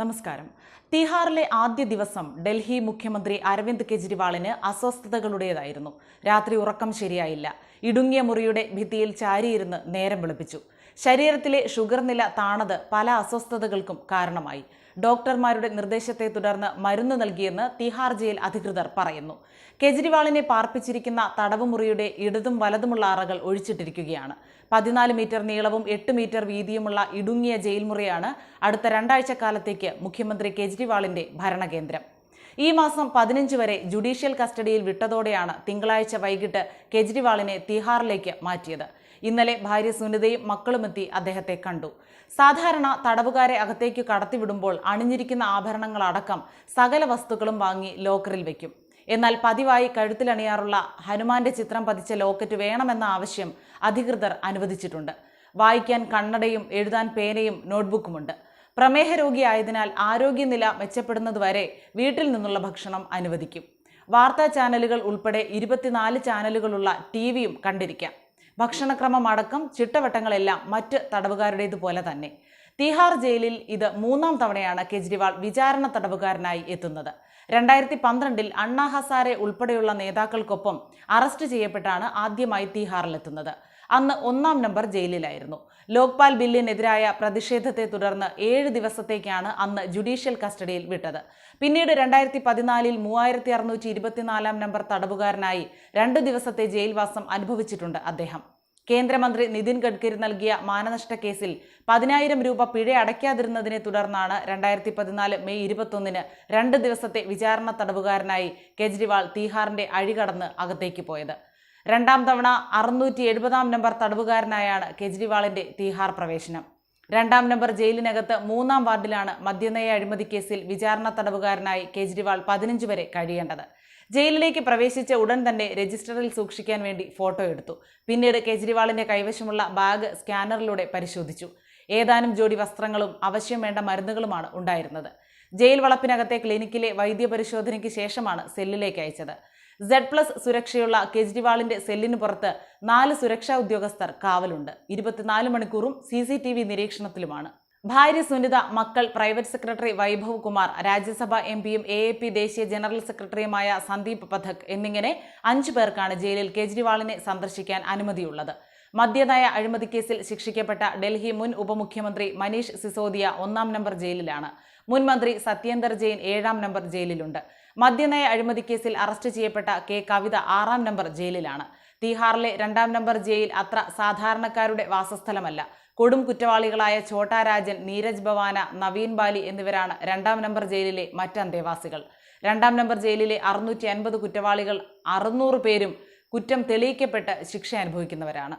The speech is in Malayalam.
നമസ്കാരം. തിഹാറിലെ ആദ്യ ദിവസം ഡൽഹി മുഖ്യമന്ത്രി അരവിന്ദ് കെജ്രിവാളിന് അസ്വസ്ഥതകളുടേതായിരുന്നു. രാത്രി ഉറക്കം ശരിയായില്ല. ഇടുങ്ങിയ മുറിയുടെ ഭിത്തിയിൽ ചാരിയിരുന്ന് നേരം വെളുപ്പിച്ചു. ശരീരത്തിലെ ഷുഗർ നില താണത് പല അസ്വസ്ഥതകൾക്കും കാരണമായി. ഡോക്ടർമാരുടെ നിർദ്ദേശത്തെ തുടർന്ന് മരുന്ന് നൽകിയെന്ന് തിഹാർ ജയിൽ അധികൃതർ പറയുന്നു. കെജ്രിവാളിനെ പാർപ്പിച്ചിരിക്കുന്ന തടവുമുറിയുടെ ഇടതും വലതുമുള്ള അറകൾ ഒഴിച്ചിട്ടിരിക്കുകയാണ്. പതിനാല് മീറ്റർ നീളവും എട്ട് മീറ്റർ വീതിയുമുള്ള ഇടുങ്ങിയ ജയിൽ മുറിയാണ് അടുത്ത രണ്ടാഴ്ച കാലത്തേക്ക് മുഖ്യമന്ത്രി കെജ്രിവാളിന്റെ ഭരണകേന്ദ്രം. ഈ മാസം പതിനഞ്ച് വരെ ജുഡീഷ്യൽ കസ്റ്റഡിയിൽ വിട്ടതോടെയാണ് തിങ്കളാഴ്ച വൈകിട്ട് കെജ്രിവാളിനെ തിഹാറിലേക്ക് മാറ്റിയത്. ഇന്നലെ ഭാര്യ സുനിതയും മക്കളുമെത്തി അദ്ദേഹത്തെ കണ്ടു. സാധാരണ തടവുകാരെ അകത്തേക്ക് കടത്തിവിടുമ്പോൾ അണിഞ്ഞിരിക്കുന്ന ആഭരണങ്ങളടക്കം സകല വസ്തുക്കളും വാങ്ങി ലോക്കറിൽ വെക്കും. എന്നാൽ പതിവായി കഴുത്തിലണിയാറുള്ള ഹനുമാന്റെ ചിത്രം പതിച്ച ലോക്കറ്റ് വേണമെന്ന ആവശ്യം അധികൃതർ അനുവദിച്ചിട്ടുണ്ട്. വായിക്കാൻ കണ്ണടയും എഴുതാൻ പേനയും നോട്ട്ബുക്കുമുണ്ട്. പ്രമേഹ രോഗിയായതിനാൽ ആരോഗ്യനില മെച്ചപ്പെടുന്നതുവരെ വീട്ടിൽ നിന്നുള്ള ഭക്ഷണം അനുവദിക്കും. വാർത്താ ചാനലുകൾ ഉൾപ്പെടെ ഇരുപത്തിനാല് ചാനലുകളുള്ള ടി വിയും കണ്ടിരിക്കാം. ഭക്ഷണക്രമം അടക്കം ചിട്ടവട്ടങ്ങളെല്ലാം മറ്റ് തടവുകാരുടേതുപോലെ തന്നെ. തിഹാർ ജയിലിൽ ഇത് മൂന്നാം തവണയാണ് കെജ്രിവാൾ വിചാരണ തടവുകാരനായി എത്തുന്നത്. രണ്ടായിരത്തി പന്ത്രണ്ടിൽ അണ്ണാ ഹസാരെ ഉൾപ്പെടെയുള്ള നേതാക്കൾക്കൊപ്പം അറസ്റ്റ് ചെയ്യപ്പെട്ടാണ് ആദ്യമായി തിഹാറിലെത്തുന്നത്. അന്ന് ഒന്നാം നമ്പർ ജയിലിലായിരുന്നു. ലോക്പാൽ ബില്ലിനെതിരായ പ്രതിഷേധത്തെ തുടർന്ന് ഏഴ് ദിവസത്തേക്കാണ് അന്ന് ജുഡീഷ്യൽ കസ്റ്റഡിയിൽ വിട്ടത്. പിന്നീട് രണ്ടായിരത്തി പതിനാലിൽ മൂവായിരത്തി അറുന്നൂറ്റി ഇരുപത്തിനാലാം നമ്പർ തടവുകാരനായി രണ്ട് ദിവസത്തെ ജയിൽവാസം അനുഭവിച്ചിട്ടുണ്ട് അദ്ദേഹം. കേന്ദ്രമന്ത്രി നിതിൻ ഗഡ്കരി നൽകിയ മാനനഷ്ട കേസിൽ പതിനായിരം രൂപ പിഴ അടയ്ക്കാതിരുന്നതിനെ തുടർന്നാണ് രണ്ടായിരത്തി പതിനാല് മെയ് ഇരുപത്തൊന്നിന് രണ്ട് ദിവസത്തെ വിചാരണ തടവുകാരനായി കെജ്രിവാൾ തീഹാറിന്റെ അഴികടന്ന് അകത്തേക്ക് പോയത്. രണ്ടാം തവണ അറുന്നൂറ്റി എഴുപതാം നമ്പർ തടവുകാരനായാണ് കെജ്രിവാളിന്റെ തീഹാർ പ്രവേശനം. രണ്ടാം നമ്പർ ജയിലിനകത്ത് മൂന്നാം വാർഡിലാണ് മദ്യനയ അഴിമതി കേസിൽ വിചാരണ തടവുകാരനായി കേജ്രിവാൾ പതിനഞ്ച് വരെ കഴിയേണ്ടത്. ജയിലിലേക്ക് പ്രവേശിച്ച ഉടൻ തന്നെ രജിസ്റ്ററിൽ സൂക്ഷിക്കാൻ വേണ്ടി ഫോട്ടോ എടുത്തു. പിന്നീട് കേജ്രിവാളിന്റെ കൈവശമുള്ള ബാഗ് സ്കാനറിലൂടെ പരിശോധിച്ചു. ഏതാനും ജോഡി വസ്ത്രങ്ങളും ആവശ്യം വേണ്ട മരുന്നുകളുമാണ് ഉണ്ടായിരുന്നത്. ജയിൽ വളപ്പിനകത്തെ ക്ലിനിക്കിലെ വൈദ്യപരിശോധനയ്ക്ക് ശേഷമാണ് സെല്ലിലേക്ക് അയച്ചത്. സെഡ് പ്ലസ് സുരക്ഷയുള്ള കെജ്രിവാളിന്റെ സെല്ലിന് പുറത്ത് നാല് സുരക്ഷാ ഉദ്യോഗസ്ഥർ കാവലുണ്ട്. ഇരുപത്തിനാല് മണിക്കൂറും സി സി ടി വി നിരീക്ഷണത്തിലുമാണ്. ഭാര്യ സുനിത മക്കൾ private secretary Vaibhav Kumar Rajya Sabha M പിയും എ എ പി ദേശീയ ജനറൽ സെക്രട്ടറിയുമായ സന്ദീപ് പഥക് എന്നിങ്ങനെ അഞ്ചു പേർക്കാണ് ജയിലിൽ കേജ്രിവാളിനെ സന്ദർശിക്കാൻ അനുമതിയുള്ളത്. മദ്യനയ അഴിമതി കേസിൽ ശിക്ഷിക്കപ്പെട്ട ഡൽഹി മുൻ ഉപമുഖ്യമന്ത്രി മനീഷ് സിസോദിയ ഒന്നാം നമ്പർ ജയിലിലാണ്. മുൻ മന്ത്രി സത്യേന്ദർ ജെയിൻ ഏഴാം നമ്പർ ജയിലിലുണ്ട്. മദ്യനയ അഴിമതി കേസിൽ അറസ്റ്റ് ചെയ്യപ്പെട്ട കെ കവിത ആറാം നമ്പർ ജയിലിലാണ്. തീഹാറിലെ രണ്ടാം നമ്പർ ജയിൽ അത്ര സാധാരണക്കാരുടെ വാസസ്ഥലമല്ല. കൊടും കുറ്റവാളികളായ ഛോട്ടാ രാജൻ നീരജ് ഭവാന നവീൻ ബാലി എന്നിവരാണ് രണ്ടാം നമ്പർ ജയിലിലെ മറ്റ് അന്തേവാസികൾ. രണ്ടാം നമ്പർ ജയിലിലെ അറുന്നൂറ്റി അൻപത് കുറ്റവാളികൾ അറുന്നൂറ് പേരും കുറ്റം തെളിയിക്കപ്പെട്ട് ശിക്ഷ അനുഭവിക്കുന്നവരാണ്.